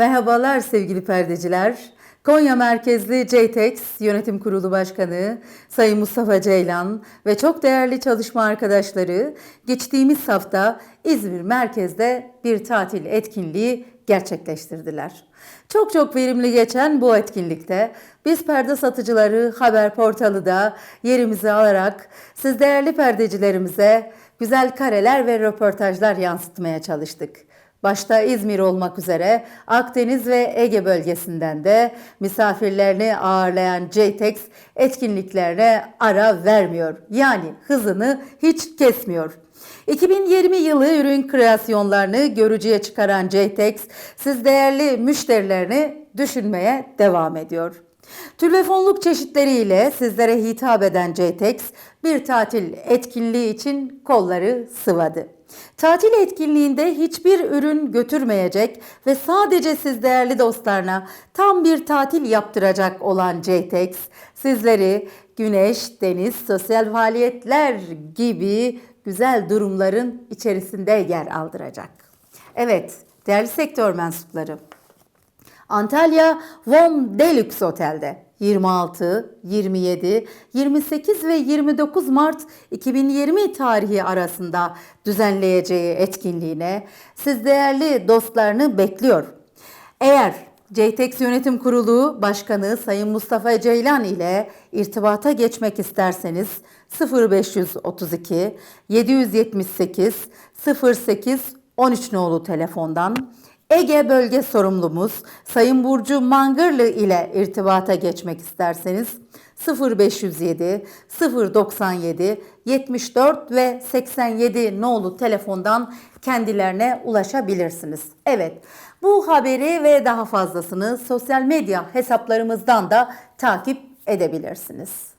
Merhabalar sevgili perdeciler. Konya merkezli JTEX Yönetim Kurulu Başkanı Sayın Mustafa Ceylan ve çok değerli çalışma arkadaşları geçtiğimiz hafta İzmir merkezde bir tatil etkinliği gerçekleştirdiler. Çok çok verimli geçen bu etkinlikte biz perde satıcıları haber portalı da yerimizi alarak siz değerli perdecilerimize güzel kareler ve röportajlar yansıtmaya çalıştık. Başta İzmir olmak üzere Akdeniz ve Ege bölgesinden de misafirlerini ağırlayan JTEX etkinliklerine ara vermiyor. Yani hızını hiç kesmiyor. 2020 yılı ürün kreasyonlarını görücüye çıkaran JTEX, siz değerli müşterilerini düşünmeye devam ediyor. Tül ve fonluk çeşitleriyle sizlere hitap eden JTEX bir tatil etkinliği için kolları sıvadı. Tatil etkinliğinde hiçbir ürün götürmeyecek ve sadece siz değerli dostlarına tam bir tatil yaptıracak olan JTEX sizleri güneş, deniz, sosyal faaliyetler gibi güzel durumların içerisinde yer aldıracak. Evet, değerli sektör mensupları. Antalya Vom Deluxe Otel'de 26, 27, 28 ve 29 Mart 2020 tarihi arasında düzenleyeceği etkinliğine siz değerli dostlarını bekliyor. Eğer JTEX Yönetim Kurulu Başkanı Sayın Mustafa Ceylan ile irtibata geçmek isterseniz 0532 778 08 13 nolu telefondan Ege Bölge Sorumlumuz Sayın Burcu Mangırlı ile irtibata geçmek isterseniz 0507 097 74 ve 87 nolu telefondan kendilerine ulaşabilirsiniz. Evet, bu haberi ve daha fazlasını sosyal medya hesaplarımızdan da takip edebilirsiniz.